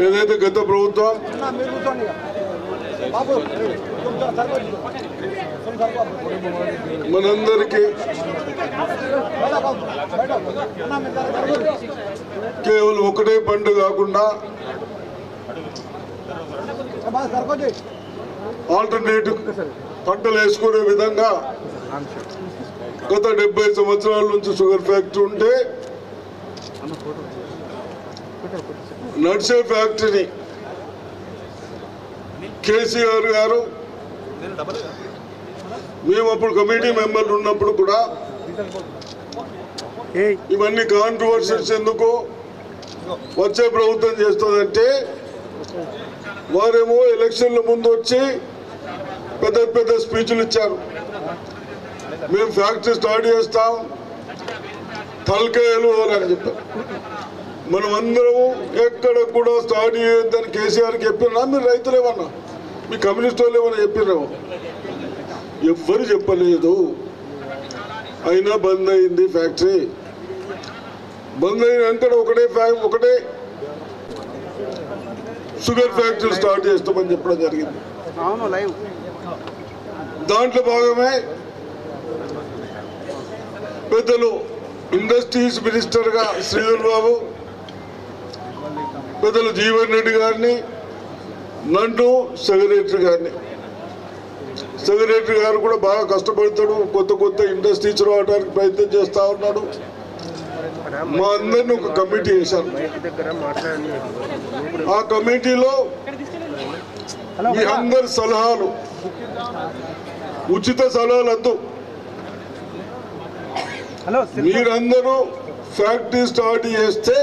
ఏదైతే గత ప్రభుత్వం మనందరికీ కేవలం ఒకటే పంట కాకుండా ఆల్టర్నేటివ్ పంటలు వేసుకునే విధంగా గత డెబ్బై సంవత్సరాల నుంచి షుగర్ ఫ్యాక్టరీ ఉంటే నడిచే ఫ్యాక్టరీని కేసీఆర్ గారు మేము అప్పుడు కమిటీ మెంబర్లు ఉన్నప్పుడు కూడా ఇవన్నీ కాంట్రవర్సీస్ ఎందుకు? వచ్చే ప్రభుత్వం చేస్తుందంటే వారేమో ఎలక్షన్ల ముందు వచ్చి పెద్ద పెద్ద స్పీచ్లు ఇచ్చారు. మేము ఫ్యాక్టరీ స్టార్ట్ చేస్తాం తలకాయలు అని చెప్పారు. మనం అందరము ఎక్కడ కూడా స్టార్ట్ చేయొద్దని కేసీఆర్కి చెప్పినా మీరు రైతులేమన్నా మీ కమ్యూనిస్ట్ వాళ్ళు ఏమన్నా చెప్పినాము ఎవ్వరు చెప్పలేదు. అయినా బంద్ అయింది ఫ్యాక్టరీ. బంద్ అయిన వెంటనే ఒకటే ఒకటే షుగర్ ఫ్యాక్టరీ స్టార్ట్ చేస్తామని చెప్పడం జరిగింది. దాంట్లో భాగమే పెద్దలు ఇండస్ట్రీస్ మినిస్టర్గా శ్రీధర్ బాబు పెద్దలు జీవన్ రెడ్డి గారిని నన్ను సెక్రటరీ గారిని. సెక్రటరీ గారు కూడా బాగా కష్టపడతాడు కొత్త కొత్త ఇండస్ట్రీస్ రావడానికి ప్రయత్నం చేస్తా ఉన్నాడు. మా అందరిని ఒక కమిటీ మాట్లాడండి ఆ కమిటీలో మీ అందరి సలహాలు ఉచిత సలహాలు వద్దు మీరందరూ ఫ్యాక్టరీ స్టార్ట్ చేస్తే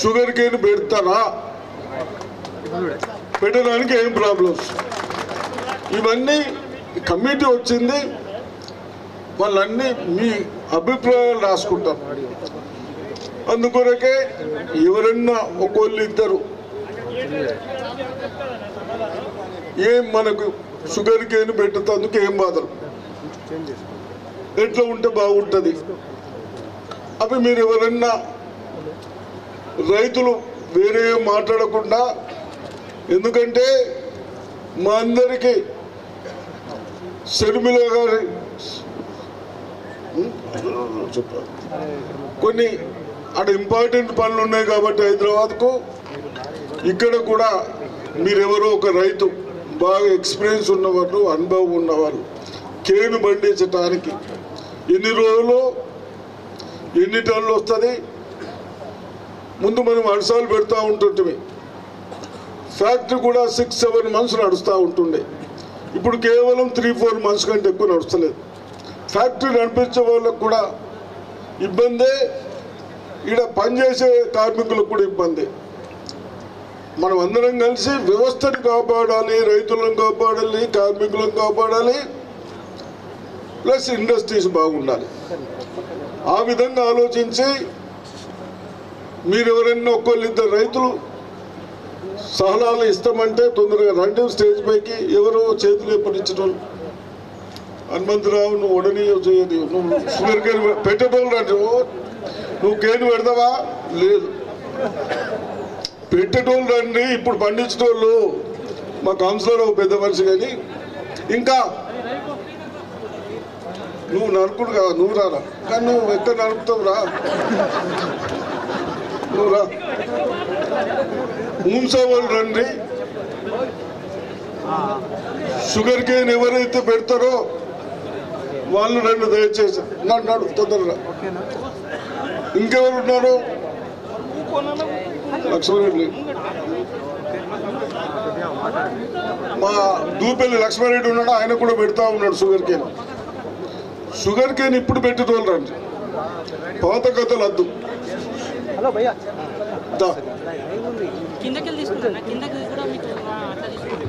షుగర్ కేన్ పెడతారా? పెట్టడానికి ఏం ప్రాబ్లమ్స్ ఇవన్నీ కమిటీ వచ్చింది. వాళ్ళన్నీ మీ అభిప్రాయాలు రాసుకుంటారు అందుకొరకే ఎవరన్నా ఒకళ్ళు ఇద్దరు. ఏం మనకు షుగర్ కేన్ పెట్టేందుకు ఏం బాధలు? ఎట్లా ఉంటే బాగుంటుంది? అవి మీరు ఎవరన్నా రైతులు వేరే మాట్లాడకుండా ఎందుకంటే మా అందరికీ షర్మిల గారి కొన్ని అక్కడ ఇంపార్టెంట్ పనులు ఉన్నాయి కాబట్టి హైదరాబాద్కు. ఇక్కడ కూడా మీరెవరో ఒక రైతు బాగా ఎక్స్పీరియన్స్ ఉన్నవారు అనుభవం ఉన్నవారు కేను పండించటానికి ఎన్ని రోజులు ఎన్ని టన్నులు వస్తుంది? ముందు మనం వర్షాలు పెడతా ఉంటుంటివి ఫ్యాక్టరీ కూడా సిక్స్ సెవెన్ మంత్స్ నడుస్తూ ఉంటుండే. ఇప్పుడు కేవలం త్రీ ఫోర్ మంత్స్ కంటే ఎక్కువ నడుస్తలేదు. ఫ్యాక్టరీ నడిపించే వాళ్ళకు కూడా ఇబ్బందే. ఇక్కడ పనిచేసే కార్మికులకు కూడా ఇబ్బంది. మనం అందరం కలిసి వ్యవస్థను కాపాడాలి రైతులను కాపాడాలి కార్మికులను కాపాడాలి. ప్లస్ ఇండస్ట్రీస్ బాగుండాలి. ఆ విధంగా ఆలోచించి మీరు ఎవరైనా ఒక్కళ్ళిద్దరు రైతులు సలహాలు ఇస్తామంటే తొందరగా రండి స్టేజ్ పైకి. ఎవరో చేతులు ఎప్పటించడం హనుమంతరావు నువ్వు ఉడని చేయదు నువ్వు షుగర్ కేన్ పెట్టేటోళ్ళు రండి ఓ, నువ్వు కేన్ పెడతావా? లేదు. పెట్టేటోళ్ళు రండి. ఇప్పుడు పండించేటోళ్ళు. మా కౌన్సిలర్ ఒక పెద్ద మనిషి కానీ. ఇంకా నువ్వు నడుపుడు కదా నువ్వు రారా. కానీ నువ్వు ఎక్కడ నడుపుతావు రా నువ్వు రా వాళ్ళు రండి. షుగర్ కేన్ ఎవరైతే పెడతారో వాళ్ళు రెండు దయచేసి. నన్ను తొందరగా. ఇంకెవరు ఉన్నారు లక్ష్మణరెడ్డి మా దూపల్లి లక్ష్మారెడ్డి ఉన్నాడు ఆయన కూడా పెడతా ఉన్నాడు షుగర్ కేన్. షుగర్ కేన్ ఇప్పుడు పెట్టేటోళ్ళు రండి పాత కథలు వద్దు హలో భయ్యా. దా. కిందకి తీసుకుంటాను కిందకి కూడా మీకు అట్లా తీసుకుంటాను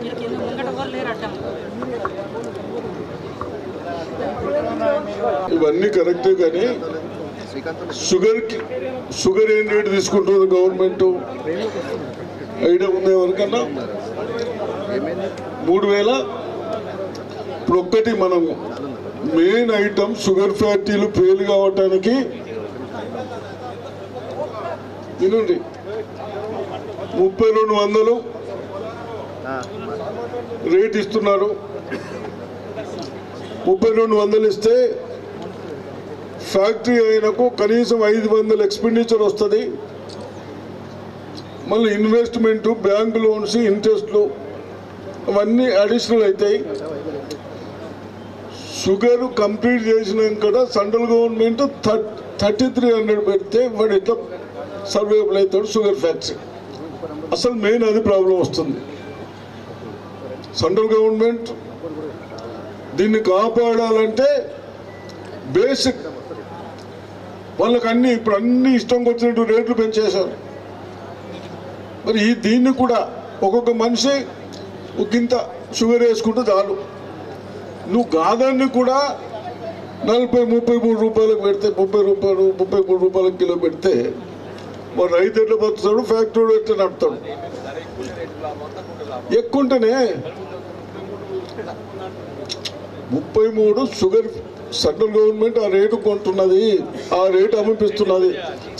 మీరు కింద ముంగట ఎవరు లేరు అడ్డం ఇవన్నీ కరెక్టే కానీ షుగర్కి షుగర్ ఏం రేటు తీసుకుంటుంది గవర్నమెంట్? ఐడియా ఉంది ఎవరికన్నా? మూడు వేల. ఇప్పుడు ఒక్కటి మనం మెయిన్ ఐటమ్ షుగర్ ఫ్యాక్టరీలు ఫెయిల్ కావటానికి వినండి ముప్పై రెండు వందలు. రేట్ ఇస్తున్నారు. ముప్పై రెండు వందలు ఇస్తే ఫ్యాక్టరీ అయినకు కనీసం ఐదు వందల ఎక్స్పెండిచర్ వస్తుంది. మళ్ళీ ఇన్వెస్ట్మెంట్ బ్యాంక్ లోన్స్ ఇంట్రెస్ట్లు అవన్నీ అడిషనల్ అవుతాయి షుగర్ కంప్లీట్ చేసినాక central government thirty three hundred పెడితే వాడు ఎట్లా సర్వేబుల్ అవుతాడు షుగర్ ఫ్యాక్టరీ అసలు మెయిన్ అది ప్రాబ్లం వస్తుంది. సెంట్రల్ గవర్నమెంట్ దీన్ని కాపాడాలంటే బేసిక్ వాళ్ళకి అన్ని ఇప్పుడు అన్ని ఇష్టం వచ్చినట్టు రేట్లు పెంచేశారు. మరి ఈ దీన్ని కూడా ఒక్కొక్క మనిషి ఒకంత షుగర్ వేసుకుంటే చాలు. నువ్వు గాదాన్ని కూడా నలభై ముప్పై మూడు రూపాయలకు పెడితే ముప్పై రూపాయలు ముప్పై మూడు రూపాయలకు కిలో పెడితే మరి రైతు ఎట్లా బతుకుతాడు ఫ్యాక్టరీ ఎట్లా నడుపుతాడు? ఎక్కువ ఉంటేనే ముప్పై మూడు షుగర్ సెంట్రల్ గవర్నమెంట్ ఆ రేటు కొంటున్నది ఆ రేటు అమ్మిపిస్తున్నది.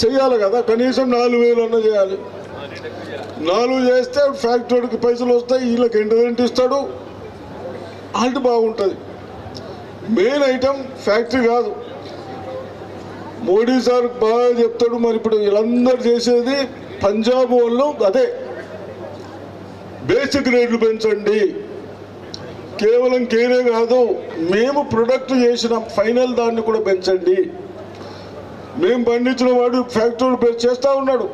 చెయ్యాలి కదా కనీసం నాలుగు వేలు అన్న చేయాలి. నాలుగు చేస్తే ఫ్యాక్టరీకి పైసలు వస్తాయి వీళ్ళకి ఎంటర్టైన్మెంట్ ఇస్తాడు. అంటే బాగుంటుంది. మెయిన్ ఐటమ్ ఫ్యాక్టరీ కాదు. మోడీ సార్ బాగా చెప్తాడు. మరి ఇప్పుడు వీళ్ళందరూ చేసేది పంజాబ్ వాళ్ళు. అదే బేసిక్ రేట్లు పెంచండి. కేవలం కేరే కాదు మేము ప్రొడక్ట్ చేసిన ఫైనల్ దాన్ని కూడా పెంచండి. మేము పండించిన వాడు ఫ్యాక్టరీ చేస్తూ ఉన్నాడు.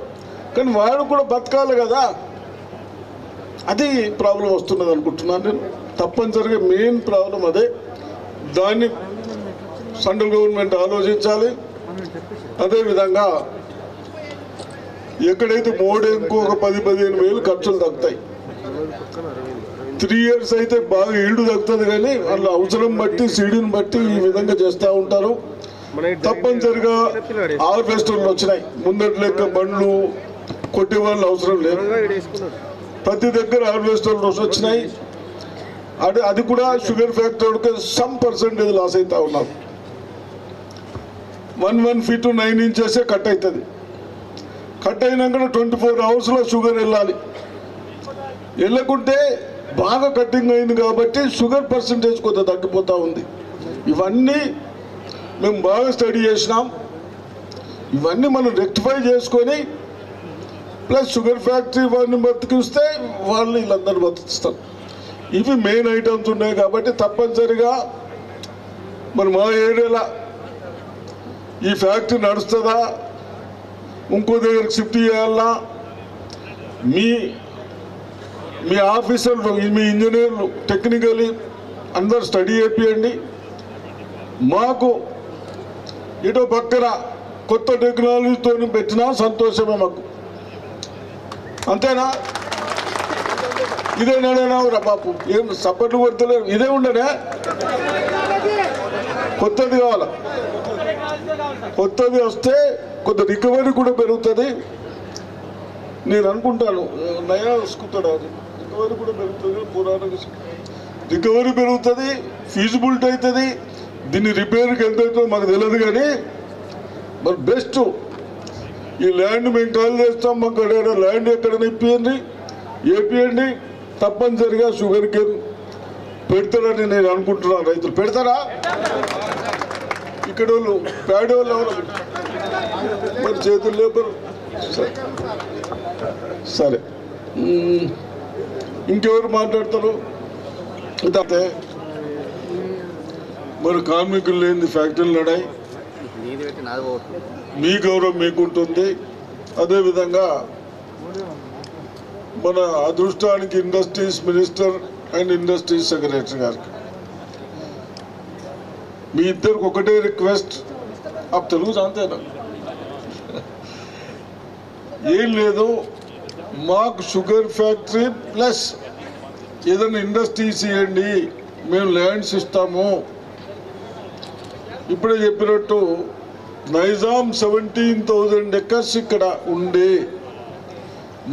కానీ వాడు కూడా బతకాలి కదా. అది ప్రాబ్లం వస్తున్నది అనుకుంటున్నాను నేను. తప్పనిసరిగా మెయిన్ ప్రాబ్లం అదే. దాన్ని సెంట్రల్ గవర్నమెంట్ ఆలోచించాలి. అదేవిధంగా ఎక్కడైతే మోడీ ఇంకొక పది పదిహేను వేలు ఖర్చులు తగ్గుతాయి. త్రీ ఇయర్స్ అయితే బాగా ఈల్డ్ తగ్గుతుంది కానీ వాళ్ళ అవసరం బట్టి సీడీని బట్టి ఈ విధంగా చేస్తూ ఉంటారు. తప్పనిసరిగా హార్వెస్టర్లు వచ్చినాయి. ముందటి లెక్క బండ్లు కొట్టే వాళ్ళు అవసరం లేదు. ప్రతి దగ్గర హార్వెస్టర్లు వచ్చినాయి. అది అది కూడా షుగర్ ఫ్యాక్టరీకి సమ్ పర్సెంటేజ్ లాస్ అవుతా ఉన్నారు. వన్ వన్ ఫీట్ నైన్ ఇంచెసే కట్ అవుతుంది కట్ అయినాక ట్వంటీ ఫోర్ అవర్స్లో షుగర్ వెళ్ళాలి. వెళ్ళకుంటే బాగా కట్టింగ్ అయింది కాబట్టి షుగర్ పర్సంటేజ్ కొంత తగ్గిపోతూ ఉంది. ఇవన్నీ మేము బాగా స్టడీ చేసినాం. ఇవన్నీ మనం రెక్టిఫై చేసుకొని ప్లస్ షుగర్ ఫ్యాక్టరీ వారిని బతికిస్తే వాళ్ళు వీళ్ళందరూ బతికిస్తారు. ఇవి మెయిన్ ఐటమ్స్ ఉన్నాయి కాబట్టి తప్పనిసరిగా మరి మా ఏరియాలో ఈ ఫ్యాక్టరీ నడుస్తుందా? ఇంకో దగ్గరికి షిఫ్ట్ చేయాలా? మీ మీ ఆఫీసర్లు మీ ఇంజనీర్లు టెక్నికలీ అందరు స్టడీ చేపియండి. మాకు ఇటు పక్కన కొత్త టెక్నాలజీతో పెట్టినా సంతోషమే మాకు. అంతేనా? ఇదే నడేనా రా బాపు? ఏం సపోర్ట్లు కొడతలేరు? ఇదే ఉండనే? కొత్తది కావాలా? కొత్తది వస్తే కొంత రికవరీ కూడా పెరుగుతుంది. నేను అనుకుంటాను నయా వసుకుంటాడు అది. రికవరీ కూడా పెరుగుతుంది పురాణ రికవరీ పెరుగుతుంది ఫీజిబిలిటీ అవుతుంది దీన్ని రిపేర్కి ఎంత అవుతుందో మాకు తెలియదు కానీ మరి బెస్ట్. ఈ ల్యాండ్ మేము కాల్ చేస్తాం మాకు ఎక్కడైనా ల్యాండ్ ఎక్కడైనా ఇప్పియండి ఏపియండి తప్పనిసరిగా షుగర్ కేన్ పెడతారని నేను అనుకుంటున్నాను రైతులు. పెడతారా? ఇక్కడ వాళ్ళు పేడ వాళ్ళు ఎవరు? మరి చేతులు లేపరు. సరే. సరే. ఇంకెవరు మాట్లాడతారు? అంటే మరి కార్మికులు లేని ఫ్యాక్టరీలు నడాయి మీ గౌరవం మీకుంటుంది అదేవిధంగా మన అదృష్టానికి industries minister and industries secretary గారికి. మీ ఇద్దరికి ఒకటే రిక్వెస్ట్. ఆ తెలుగు అంతేనా? ఏం లేదు. మాకు షుగర్ ఫ్యాక్టరీ ప్లస్ ఏదైనా ఇండస్ట్రీస్ ఇవ్వండి. మేము ల్యాండ్స్ ఇస్తాము. ఇప్పుడే చెప్పినట్టు నైజాం సెవెంటీన్ థౌజండ్ ఎకర్స్ ఇక్కడ ఉండే.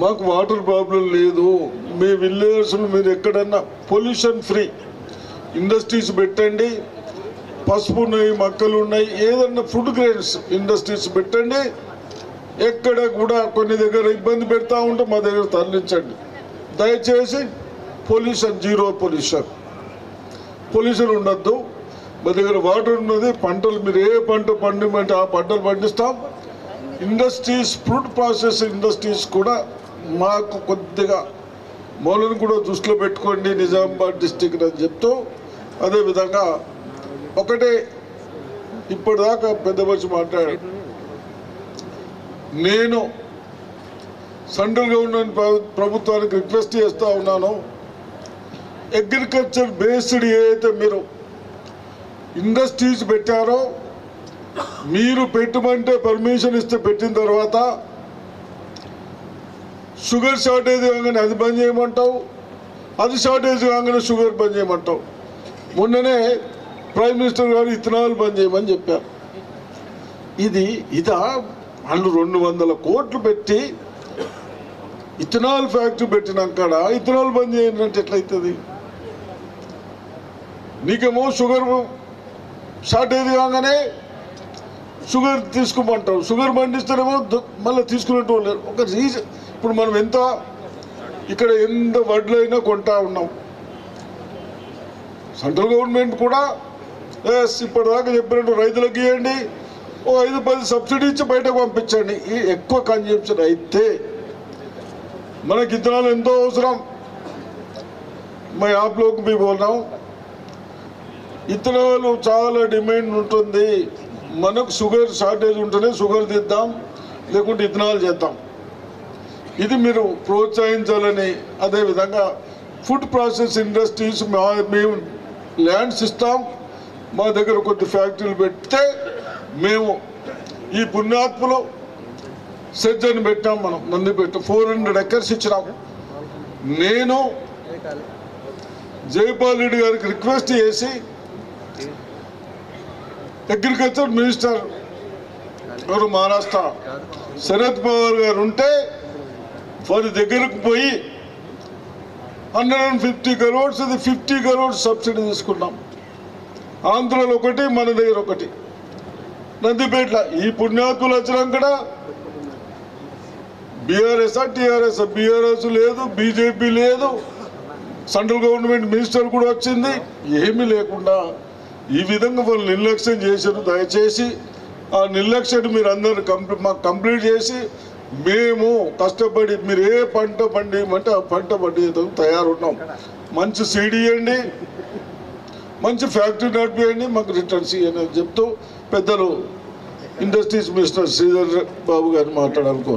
మాకు వాటర్ ప్రాబ్లం లేదు. మీ విలేజెస్లో మీరు ఎక్కడన్నా పొల్యూషన్ ఫ్రీ ఇండస్ట్రీస్ పెట్టండి. పసుపు ఉన్నాయి మక్కలు ఉన్నాయి ఏదన్నా ఫుడ్ గ్రెయిన్స్ ఇండస్ట్రీస్ పెట్టండి. ఎక్కడ కూడా కొన్ని దగ్గర ఇబ్బంది పెడతా ఉంటే మా దగ్గర తరలించండి. దయచేసి పొల్యూషన్ జీరో పొల్యూషన్. పొల్యూషన్ ఉండద్దు. మా దగ్గర వాటర్ ఉన్నది పంటలు మీరు ఏ పంట పండిమంటే ఆ పంటలు పండిస్తాం. ఇండస్ట్రీస్ ఫ్రూట్ ప్రాసెస్ ఇండస్ట్రీస్ కూడా మాకు కొద్దిగా మౌలను కూడా దృష్టిలో పెట్టుకోండి నిజామాబాద్ డిస్టిక్ అని చెప్తూ అదేవిధంగా ఒకటే ఇప్పటిదాకా పెద్ద మనిషి మాట్లాడాడు. నేను సెంట్రల్ గవర్నమెంట్ ప్రభుత్వానికి రిక్వెస్ట్ చేస్తూ ఉన్నాను. అగ్రికల్చర్ బేస్డ్ ఏదైతే మీరు ఇండస్ట్రీస్ పెట్టారో మీరు పెట్టమంటే పర్మిషన్ ఇస్తే పెట్టిన తర్వాత షుగర్ షార్టేజ్ కాగానే అది బంద్ చేయమంటావు అది షార్టేజ్ కాగానే షుగర్ బంద్ చేయమంటావు. మొన్ననే ప్రైమ్ మినిస్టర్ గారు ఇథనాల్ బంద్ చేయమని చెప్పారు. ఇది ఇదా వాళ్ళు రెండు వందల కోట్లు పెట్టి ఇథనాల్ ఫ్యాక్టరీ పెట్టినాకడ ఇథనాల్ బంద్ చేయండి ఎట్లయితుంది? నీకేమో షుగర్ షార్టేజ్ కాగానే షుగర్ తీసుకోమంటారు షుగర్ పండిస్తేనేమో మళ్ళీ తీసుకునేట్టు లేరు. ఒక రీజన్ ఇప్పుడు మనం ఎంత ఇక్కడ ఎంత వడ్లైనా కొంటా ఉన్నాం. సెంట్రల్ గవర్నమెంట్ కూడా ఎస్ ఇప్పటిదాకా చెప్పినట్టు రైతులకు ఇవ్వండి ఓ ఐదు పది సబ్సిడీ ఇచ్చి బయటకు పంపించండి. ఈ ఎక్కువ కన్జంప్షన్ అయితే మనకి ఇతరాలు ఎంతో అవసరం. మా యాప్లోకి మేము పోతాం ఇతరాలు చాలా డిమాండ్ ఉంటుంది. మనకు షుగర్ షార్టేజ్ ఉంటేనే షుగర్ తీద్దాం. లేకుంటే ఇతనాలు చేద్దాం. ఇది మీరు ప్రోత్సహించాలని అదేవిధంగా ఫుడ్ ప్రాసెస్ ఇండస్ట్రీస్ మేము ల్యాండ్స్ ఇస్తాం. మా దగ్గర కొద్ది ఫ్యాక్టరీలు పెడితే మేము ఈ పుణ్యాత్ములు సెజ్జని పెట్టాం మనం మంది పెట్టాం. ఫోర్ హండ్రెడ్ ఎకర్స్ ఇచ్చినాము నేను జైపాల్ రెడ్డి గారికి రిక్వెస్ట్ చేసి అగ్రికల్చర్ మినిస్టర్ ఎవరు మహారాష్ట్ర శరద్ పవార్ గారు ఉంటే వారి దగ్గరకు పోయి హండ్రెడ్ అండ్ ఫిఫ్టీ కరోడ్స్ అది ఫిఫ్టీ కరోడ్స్ సబ్సిడీ తీసుకున్నాం. ఆంధ్రలో ఒకటి మన దగ్గర ఒకటి. నందిపేట్ల ఈ పుణ్యాత్ములు వచ్చినాక బీఆర్ఎస్ టీఆర్ఎస్ బీఆర్ఎస్ లేదు బీజేపీ లేదు. సెంట్రల్ గవర్నమెంట్ మినిస్టర్ కూడా వచ్చింది. ఏమీ లేకుండా ఈ విధంగా వాళ్ళు నిర్లక్ష్యం చేశారు. దయచేసి ఆ నిర్లక్ష్యం మీరు అందరు కంప్లీట్ మాకు కంప్లీట్ చేసి మేము కష్టపడి మీరు ఏ పంట పండియమంటే ఆ పంట పండియడం తయారున్నాం. మంచి సీడ్ ఇవ్వండి మంచి ఫ్యాక్టరీ నడిపేయండి మాకు రిటర్న్స్ ఇవ్వండి అని చెప్తూ పెద్దలు ఇండస్ట్రీస్ మినిస్టర్ శ్రీధర్ బాబు గారిని మాట్లాడాలనుకో